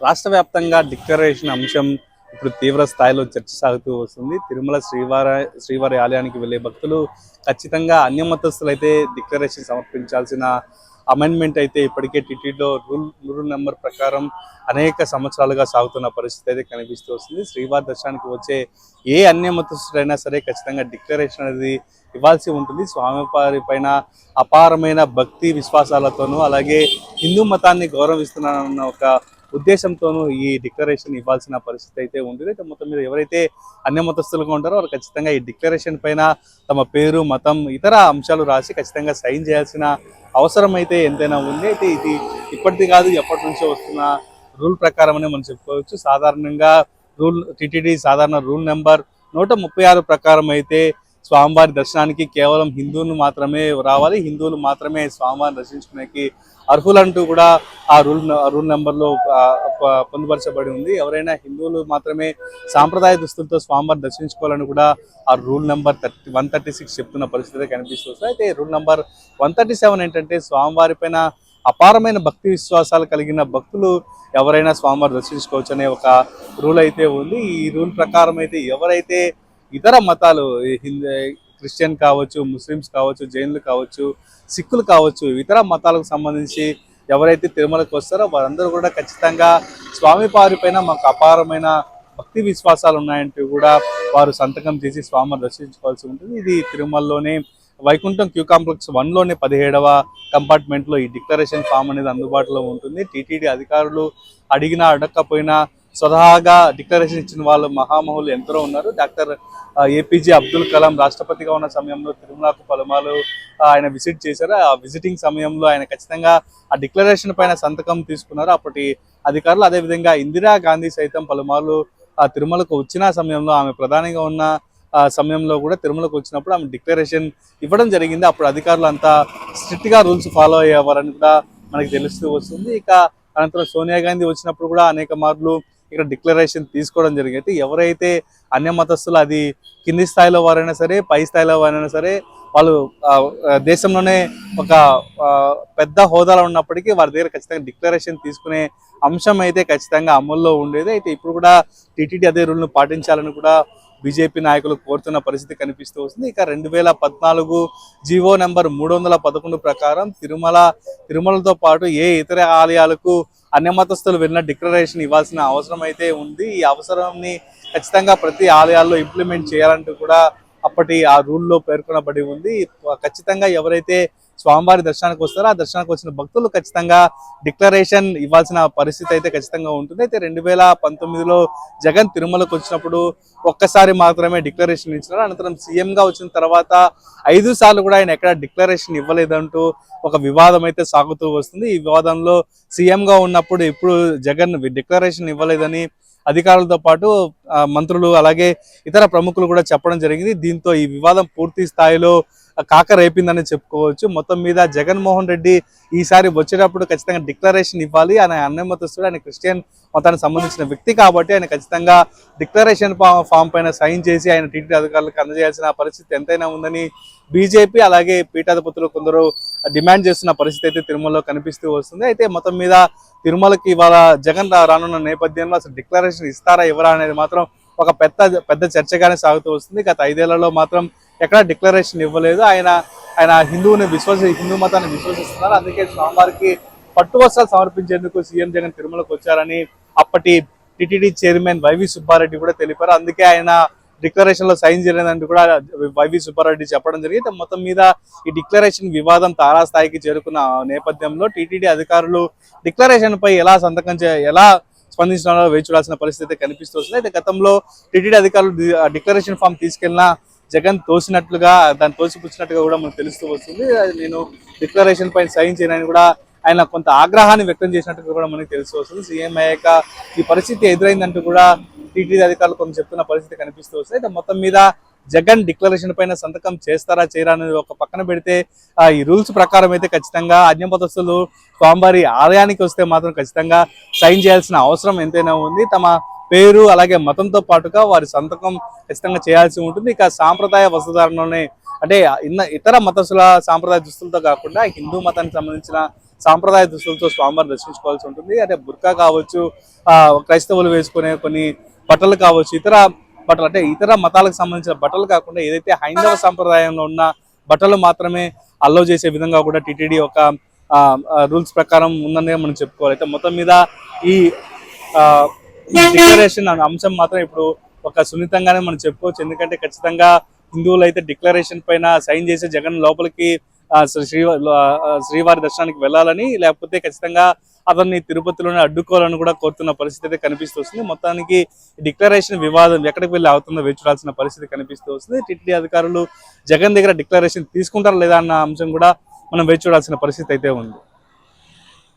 రాష్ట్ర వ్యాప్తంగా డిక్లరేషన్ అంశం ఇప్పుడు తీవ్ర స్థాయిలో చర్చ సాగుతూ వస్తుంది. తిరుమల శ్రీవారి శ్రీవారి ఆలయానికి వెళ్ళే భక్తులు ఖచ్చితంగా అన్య మతస్థులు అయితే డిక్లరేషన్ సమర్పించాల్సిన అమెండ్మెంట్ అయితే ఇప్పటికే టిటిలో రూల్ రూల్ నెంబర్ ప్రకారం అనేక సంవత్సరాలుగా సాగుతున్న పరిస్థితి అయితే కనిపిస్తూ వస్తుంది. శ్రీవారి దర్శనానికి వచ్చే ఏ అన్య మతస్థుడైనా సరే ఖచ్చితంగా డిక్లరేషన్ అనేది ఇవ్వాల్సి ఉంటుంది. స్వామివారి పైన అపారమైన భక్తి విశ్వాసాలతోనూ అలాగే హిందూ మతాన్ని గౌరవిస్తున్నానన్న ఒక ఉద్దేశంతోనూ ఈ డిక్లరేషన్ ఇవ్వాల్సిన పరిస్థితి అయితే ఉంది అయితే మొత్తం మీద ఎవరైతే అన్య మతస్థులుగా ఉంటారో వారు ఖచ్చితంగా ఈ డిక్లరేషన్ పైన తమ పేరు మతం ఇతర అంశాలు రాసి ఖచ్చితంగా సైన్ చేయాల్సిన అవసరం అయితే ఎంతైనా ఉంది. అయితే ఇది ఇప్పటిది కాదు ఎప్పటి నుంచో వస్తున్న రూల్ ప్రకారమనే మనం చెప్పుకోవచ్చు. సాధారణంగా రూల్ టిటిడి సాధారణ రూల్ నెంబర్ నూట ముప్పై ఆరు ప్రకారం అయితే స్వామివారి దర్శనానికి కేవలం హిందువులు మాత్రమే రావాలి హిందువులు మాత్రమే స్వామివారిని దర్శించుకునేకి అర్హులంటూ కూడా ఆ రూల్ రూల్ నెంబర్లో ప- పొందుపరచబడి ఉంది. ఎవరైనా హిందువులు మాత్రమే సాంప్రదాయ దుస్తులతో స్వామివారిని దర్శించుకోవాలని కూడా ఆ rule number thirty one thirty six చెప్తున్న పరిస్థితి కనిపిస్తుంది. అయితే rule number one thirty seven ఏంటంటే స్వామివారి పైన అపారమైన భక్తి విశ్వాసాలు కలిగిన భక్తులు ఎవరైనా స్వామివారి దర్శించుకోవచ్చు అనే ఒక రూల్ అయితే ఉంది. ఈ రూల్ ప్రకారం అయితే ఎవరైతే ఇతర మతాలు హిందూ క్రిస్టియన్ కావచ్చు ముస్లిమ్స్ కావచ్చు జైన్లు కావచ్చు సిక్కులు కావచ్చు ఇతర మతాలకు సంబంధించి ఎవరైతే తిరుమలకు వస్తారో వారందరూ కూడా ఖచ్చితంగా స్వామి వారి పైన మాకు అపారమైన భక్తి విశ్వాసాలు ఉన్నాయంటూ కూడా వారు సంతకం చేసి స్వామిని దర్శించుకోవాల్సి ఉంటుంది. ఇది తిరుమలలోనే వైకుంఠం క్యూ కాంప్లెక్స్ వన్లోనే పదిహేడవ కంపార్ట్మెంట్లో ఈ డిక్లరేషన్ ఫామ్ అనేది అందుబాటులో ఉంటుంది. టీటీడీ అధికారులు అడిగినా అడగకపోయినా స్వతహాగా డిక్లరేషన్ ఇచ్చిన వాళ్ళు మహామహులు ఎందరో ఉన్నారు. డాక్టర్ ఏపీజే అబ్దుల్ కలాం రాష్ట్రపతిగా ఉన్న సమయంలో తిరుమలకు పలుమాలు ఆయన విజిట్ చేశారు. ఆ విజిటింగ్ సమయంలో ఆయన ఖచ్చితంగా ఆ డిక్లరేషన్ పైన సంతకం తీసుకున్నారు. అప్పటి అధికారులు అదేవిధంగా ఇందిరా గాంధీ సైతం పలుమార్లు ఆ తిరుమలకు వచ్చిన సమయంలో ఆమె ప్రధానిగా ఉన్న ఆ సమయంలో కూడా తిరుమలకు వచ్చినప్పుడు ఆమె డిక్లరేషన్ ఇవ్వడం జరిగింది. అప్పుడు అధికారులు అంతా స్ట్రిక్ట్గా రూల్స్ ఫాలో అయ్యేవారని కూడా మనకి తెలుస్తూ వస్తుంది. ఇక అనంతరం సోనియా గాంధీ వచ్చినప్పుడు కూడా అనేక మార్లు ఇక్కడ డిక్లరేషన్ తీసుకోవడం జరిగింది. ఎవరైతే అన్య మతస్థులు అది కింది స్థాయిలో వారైనా సరే పై స్థాయిలో వారైనా సరే వాళ్ళు దేశంలోనే ఒక పెద్ద హోదాలో ఉన్నప్పటికీ వారి దగ్గర ఖచ్చితంగా డిక్లరేషన్ తీసుకునే అంశం అయితే ఖచ్చితంగా అమల్లో ఉండేది. అయితే ఇప్పుడు కూడా టీటీడీ అదే రూల్ను పాటించాలని కూడా బీజేపీ నాయకులు కోరుతున్న పరిస్థితి కనిపిస్తూ వస్తుంది. ఇక రెండు వేల పద్నాలుగు జీవో నెంబర్ మూడు వందల పదకొండు ప్రకారం తిరుమల తిరుమలతో పాటు ఏ ఇతర ఆలయాలకు అన్యమతస్తులు వెళ్ళిన డిక్లరేషన్ ఇవ్వాల్సిన అవసరం అయితే ఉంది. ఈ అవసరంని ఖచ్చితంగా ప్రతి ఆలయాల్లో ఇంప్లిమెంట్ చేయాలంటూ కూడా అప్పటి ఆ రూల్లో పేర్కొనబడి ఉంది. ఖచ్చితంగా ఎవరైతే స్వామివారి దర్శనానికి వస్తారో. ఆ దర్శనానికి వచ్చిన భక్తులు ఖచ్చితంగా డిక్లరేషన్ ఇవ్వాల్సిన పరిస్థితి అయితే ఖచ్చితంగా ఉంటుంది. అయితే రెండు వేల పంతొమ్మిదిలో జగన్ తిరుమలకు వచ్చినప్పుడు ఒక్కసారి మాత్రమే డిక్లరేషన్ ఇచ్చినారు. అనంతరం సీఎంగా వచ్చిన తర్వాత ఐదు సార్లు కూడా ఆయన ఎక్కడ డిక్లరేషన్ ఇవ్వలేదంటూ ఒక వివాదం అయితే సాగుతూ వస్తుంది. ఈ వివాదంలో సీఎంగా ఉన్నప్పుడు ఇప్పుడు జగన్ డిక్లరేషన్ ఇవ్వలేదని అధికారులతో పాటు మంత్రులు అలాగే ఇతర ప్రముఖులు కూడా చెప్పడం జరిగింది. దీంతో ఈ వివాదం పూర్తి స్థాయిలో కాక రేపిందని చెప్పుకోవచ్చు. మొత్తం మీద జగన్మోహన్ రెడ్డి ఈసారి వచ్చేటప్పుడు ఖచ్చితంగా డిక్లరేషన్ ఇవ్వాలి. ఆయన అన్నమతస్తుడు ఆయన క్రిస్టియన్ మతానికి సంబంధించిన వ్యక్తి కాబట్టి ఆయన ఖచ్చితంగా డిక్లరేషన్ ఫామ్ పైన సైన్ చేసి ఆయన టీటీడీ అధికారులకు అందజేయాల్సిన పరిస్థితి ఎంతైనా ఉందని బీజేపీ అలాగే పీఠాధిపతులు కొందరు డిమాండ్ చేస్తున్న పరిస్థితి అయితే తిరుమలలో కనిపిస్తూ వస్తుంది. అయితే మొత్తం మీద తిరుమలకి ఇవాళ జగన్ రానున్న నేపథ్యంలో అసలు డిక్లరేషన్ ఇస్తారా ఇవ్వరా అనేది మాత్రం ఒక పెద్ద పెద్ద చర్చగానే సాగుతూ వస్తుంది. గత ఐదేళ్ళలో మాత్రం ఎక్కడ డిక్లరేషన్ ఇవ్వలేదు. ఆయన ఆయన హిందువుని విశ్వసి హిందూ మతాన్ని విశ్వసిస్తున్నారు. అందుకే స్వామివారికి పట్టు వస్త్రాలు సమర్పించేందుకు సీఎం జగన్ తిరుమలకు వచ్చారని అప్పటి టిటిడి చైర్మన్ వైవి సుబ్బారెడ్డి కూడా తెలిపారు. అందుకే ఆయన డిక్లరేషన్లో సైన్ చేయలేదంటూ కూడా వైవి సుబ్బారెడ్డి చెప్పడం జరిగింది. మొత్తం మీద ఈ డిక్లరేషన్ వివాదం తారాస్థాయికి చేరుకున్న నేపథ్యంలో టీటీడీ అధికారులు డిక్లరేషన్ పై ఎలా సంతకం చే ఎలా స్పందించడంలో వేచి చూడాల్సిన పరిస్థితి అయితే కనిపిస్తూ వస్తుంది. అయితే గతంలో టీటీడీ అధికారులు డిక్లరేషన్ ఫామ్ తీసుకెళ్ళిన జగన్ తోసినట్లుగా దాన్ని తోసిపుచ్చినట్టుగా కూడా మనకు తెలుస్తూ వస్తుంది. అది నేను డిక్లరేషన్ పైన సైన్ చేయనని కూడా ఆయన కొంత ఆగ్రహాన్ని వ్యక్తం చేసినట్టుగా కూడా మనకు తెలుస్తూ వస్తుంది. సీఎం అయ్యాక ఈ పరిస్థితి ఎదురైందంటూ కూడా టీటీడీ అధికారులు కొంచెం చెప్తున్న పరిస్థితి కనిపిస్తూ వస్తుంది. అయితే మొత్తం మీద జగన్ డిక్లరేషన్ పైన సంతకం చేస్తారా చేయరా అనేది ఒక పక్కన పెడితే ఆ, ఈ రూల్స్ ప్రకారం అయితే ఖచ్చితంగా అన్యపదస్తులు స్వామివారి ఆలయానికి వస్తే మాత్రం ఖచ్చితంగా సైన్ చేయాల్సిన అవసరం ఎంతైనా ఉంది. తమ పేరు అలాగే మతంతో పాటుగా వారి సంతకం ఖచ్చితంగా చేయాల్సి ఉంటుంది. ఇక సాంప్రదాయ వస్త్రధారణలోనే అంటే ఇన్న ఇతర మతస్థుల సాంప్రదాయ దుస్తులతో కాకుండా హిందూ మతానికి సంబంధించిన సాంప్రదాయ దుస్తులతో స్వామివారిని దర్శించుకోవాల్సి ఉంటుంది. అంటే బుర్కా కావచ్చు క్రైస్తవులు వేసుకునే కొన్ని బట్టలు కావచ్చు ఇతర బట్టలు అంటే ఇతర మతాలకు సంబంధించిన బట్టలు కాకుండా ఏదైతే హైందవ సాంప్రదాయంలో ఉన్న బట్టలు మాత్రమే అల్లో చేసే విధంగా కూడా టీటీడీ ఒక రూల్స్ ప్రకారం ఉందనే మనం చెప్పుకోవాలి. అయితే మొత్తం మీద ఈ డిక్లరేషన్ అంశం మాత్రం ఇప్పుడు ఒక సున్నితంగానే మనం చెప్పుకోవచ్చు. ఎందుకంటే ఖచ్చితంగా హిందువులు అయితే డిక్లరేషన్ పైన సైన్ చేసి జగన్ లోపలికి ఆ, శ్రీ శ్రీవారి దర్శనానికి వెళ్ళాలని లేకపోతే ఖచ్చితంగా అతన్ని తిరుపతిలోనే అడ్డుకోవాలని కూడా కోరుతున్న పరిస్థితి అయితే కనిపిస్తూ వస్తుంది. మొత్తానికి డిక్లరేషన్ వివాదం ఎక్కడికి వెళ్ళి అవుతుందో వేచి పరిస్థితి కనిపిస్తూ వస్తుంది. టీటీడీ అధికారులు జగన్ దగ్గర డిక్లరేషన్ తీసుకుంటారా లేదా అన్న అంశం కూడా మనం వేచి చూడాల్సిన పరిస్థితి అయితే ఉంది.